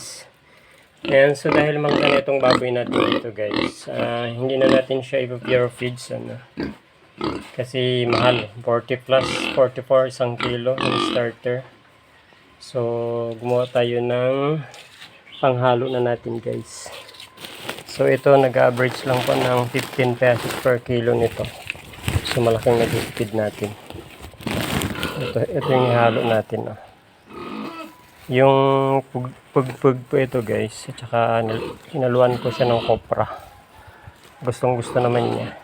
guys. Ayan, so dahil na itong baboy natin dito guys, ah, hindi na natin siya i-pure feeds ano. Kasi mahal, 40 plus, 44 isang kilo ng starter. So, gumawa tayo ng panghalo na natin guys. So, ito nag-average lang po ng 15 pesos per kilo nito. So, malaking nag-feed natin. Ito, ito yung ihalo natin. Oh. Yung pug, pug, pug po ito guys. At saka hinaluan ko siya ng kopra. Gustong gusto naman niya.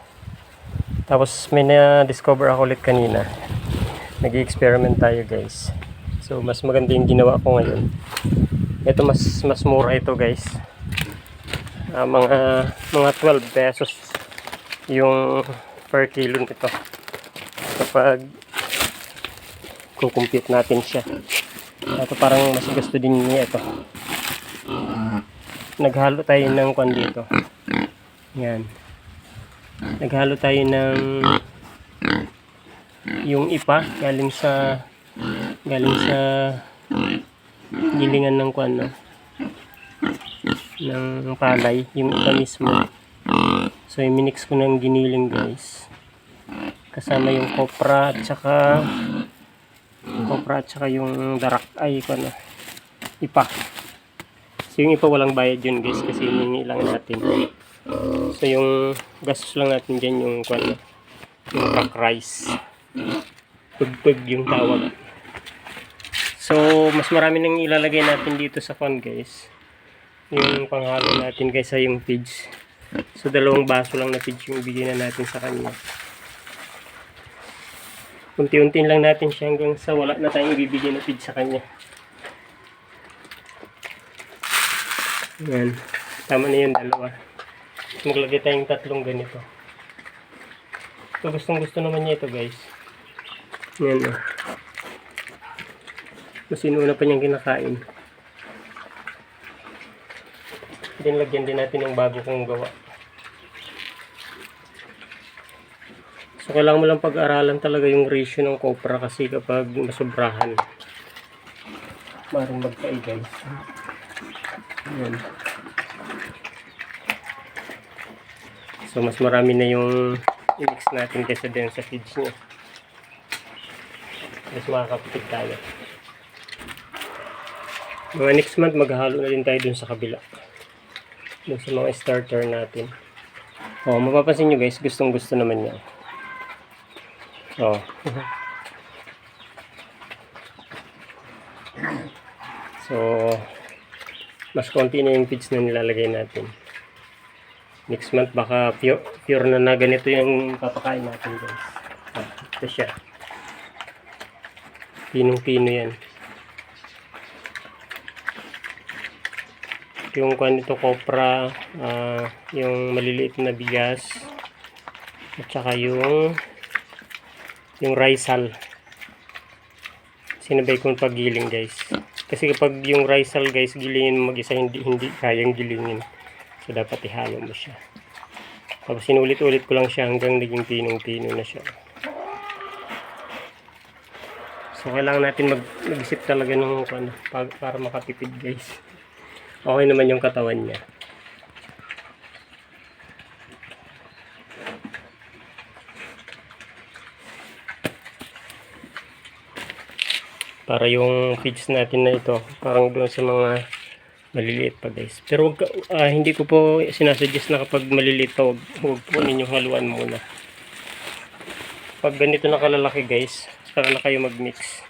Tapos may na-discover ako ulit kanina. Nag-experiment tayo guys. So mas maganda yung ginawa ko ngayon. Ito mas mas mura ito guys. Ah, mga mga 12 pesos yung per kilo nito. Kapag kukumpit natin siya. Ito parang mas gusto din niya ito. Naghalo tayo ng kwan dito. Yan. Naghalo tayo ng yung ipa galing sa galing sa gilingan ng kwan no? ng palay yung ipa mismo so i-mix ko ng giniling guys kasama yung kopra at saka kopra at saka yung darak ay kwan no? ipa so yung ipa walang bayad yun guys kasi hiningi natin so yung gastos lang natin dyan yung kwan yung crack rice pagpag yung tawag So, mas marami nang ilalagay natin dito sa con guys. Yung panghalo natin guys ay yung feeds. So, dalawang baso lang na feeds yung ibigay na natin sa kanya. Unti-unti lang natin siya hanggang sa wala na tayong ibibigay na feed sa kanya. Yan. Tama na yung dalawa. Maglagay tayong tatlong ganito. So, gustong gusto naman niya ito guys. Yan o. Mas inuna pa niyang kinakain. Then lagyan din natin yung bago kong gawa. So kailangan mo lang pag-aralan talaga yung ratio ng copra kasi kapag masobrahan, maring magkaay guys. Ayan. So mas marami na yung i-mix natin kaysa din sa feeds niya. Mas makakapit tayo. Mga next month, maghahalo na din tayo dun sa kabila. Dun sa mga starter natin. Oh, mapapansin nyo guys, gustong gusto naman niya. Oh. so, mas konti na yung feeds na nilalagay natin. Next month, baka pure, pure na na ganito yung papakain natin guys. Ah, ito siya. Pinong-pino yan. yung kwan nito kopra, ah, yung maliliit na bigas, at saka yung yung risal. Sinabay kong paggiling guys. Kasi kapag yung risal guys, gilingin mo mag-isa, hindi, hindi kayang gilingin. So dapat ihalo mo siya. Tapos sinulit-ulit ko lang siya hanggang naging pinong-pino na siya. So kailangan natin mag, mag-isip talaga ng para, para makatipid guys okay naman yung katawan niya. Para yung feeds natin na ito, parang doon sa mga maliliit pa guys. Pero wag, ka- ah, hindi ko po sinasuggest na kapag maliliit pa, wag, wag po ninyong haluan muna. Pag ganito na kalalaki guys, saka na kayo mag-mix.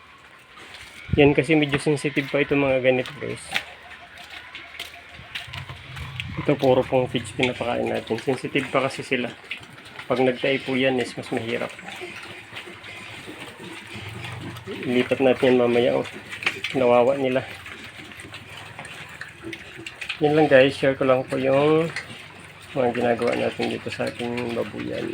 Yan kasi medyo sensitive pa itong mga ganito guys. Ito puro pong feeds pinapakain natin. Sensitive pa kasi sila. Pag nagtay po yan is mas mahirap. Ilipat natin yan mamaya. Oh. Nawawa nila. Yan lang guys. Share ko lang po yung mga ginagawa natin dito sa ating babuyan.